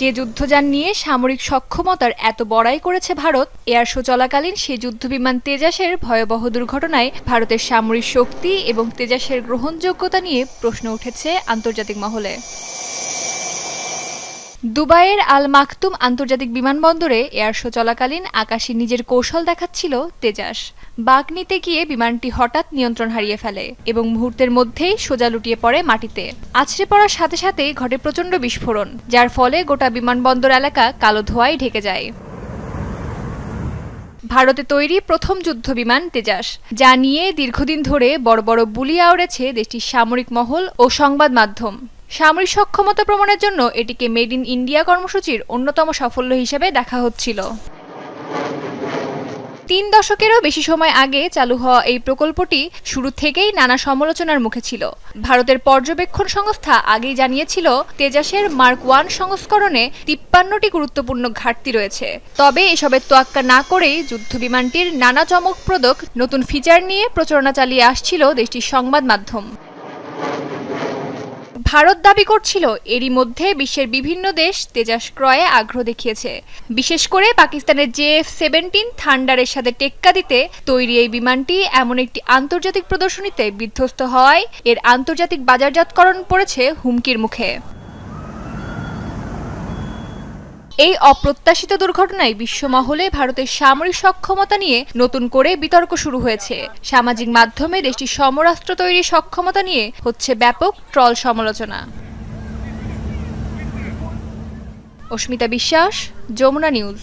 যে যুদ্ধযান নিয়ে সামরিক সক্ষমতার এত বড়াই করেছে ভারত, এয়ার শো চলাকালীন সেই যুদ্ধবিমান তেজাসের ভয়াবহ দুর্ঘটনায় ভারতের সামরিক শক্তি এবং তেজাসের গ্রহণযোগ্যতা নিয়ে প্রশ্ন উঠেছে আন্তর্জাতিক মহলে। দুবাইয়ের আল মাকতুম আন্তর্জাতিক বিমানবন্দরে এয়ার শো চলাকালীন আকাশে নিজের কৌশল দেখাচ্ছিল তেজাস। বাগ নিতে গিয়ে বিমানটি হঠাৎ নিয়ন্ত্রণ হারিয়ে ফেলে এবং মুহূর্তের মধ্যেই সোজা লুটিয়ে পড়ে মাটিতে। আছড়ে পড়ার সাথে সাথেই ঘটে প্রচণ্ড বিস্ফোরণ, যার ফলে গোটা বিমানবন্দর এলাকা কালো ধোঁয়ায় ঢেকে যায়। ভারতে তৈরি প্রথম যুদ্ধ বিমান তেজাস, যা নিয়ে দীর্ঘদিন ধরে বড় বড় বুলি আওড়েছে দেশটির সামরিক মহল ও সংবাদ মাধ্যম। সামরিক সক্ষমতা প্রমাণের জন্য এটিকে মেড ইন ইন্ডিয়া কর্মসূচির অন্যতম সাফল্য হিসেবে দেখা হচ্ছিল। তিন দশকেরও বেশি সময় আগে চালু হওয়া এই প্রকল্পটি শুরু থেকেই নানা সমালোচনার মুখে ছিল। ভারতের পর্যবেক্ষণ সংস্থা আগেই জানিয়েছিল, তেজাসের মার্ক ওয়ান সংস্করণে তিপ্পান্নটি গুরুত্বপূর্ণ ঘাটতি রয়েছে। তবে এসবের তোয়াক্কা না করেই যুদ্ধ বিমানটির নানা চমকপ্রদক নতুন ফিচার নিয়ে প্রচারণা চালিয়ে আসছিল দেশটির সংবাদ মাধ্যম। ভারত দাবি করছিল, এরই মধ্যে বিশ্বের বিভিন্ন দেশ তেজাস ক্রয়ে আগ্রহ দেখিয়েছে। বিশেষ করে পাকিস্তানের জেএফ সেভেন্টিন থান্ডারের সাথে টেক্কা দিতে তৈরি এই বিমানটি এমন একটি আন্তর্জাতিক প্রদর্শনীতে বিধ্বস্ত হওয়ায় এর আন্তর্জাতিক বাজারজাতকরণ পড়েছে হুমকির মুখে। এই অপ্রত্যাশিত দুর্ঘটনায় বিশ্বমহলে ভারতের সামরিক সক্ষমতা নিয়ে নতুন করে বিতর্ক শুরু হয়েছে। সামাজিক মাধ্যমে দেশটির সমরাস্ত্র তৈরির সক্ষমতা নিয়ে হচ্ছে ব্যাপক ট্রল সমালোচনা। অস্মিতা বিশ্বাস, যমুনা নিউজ।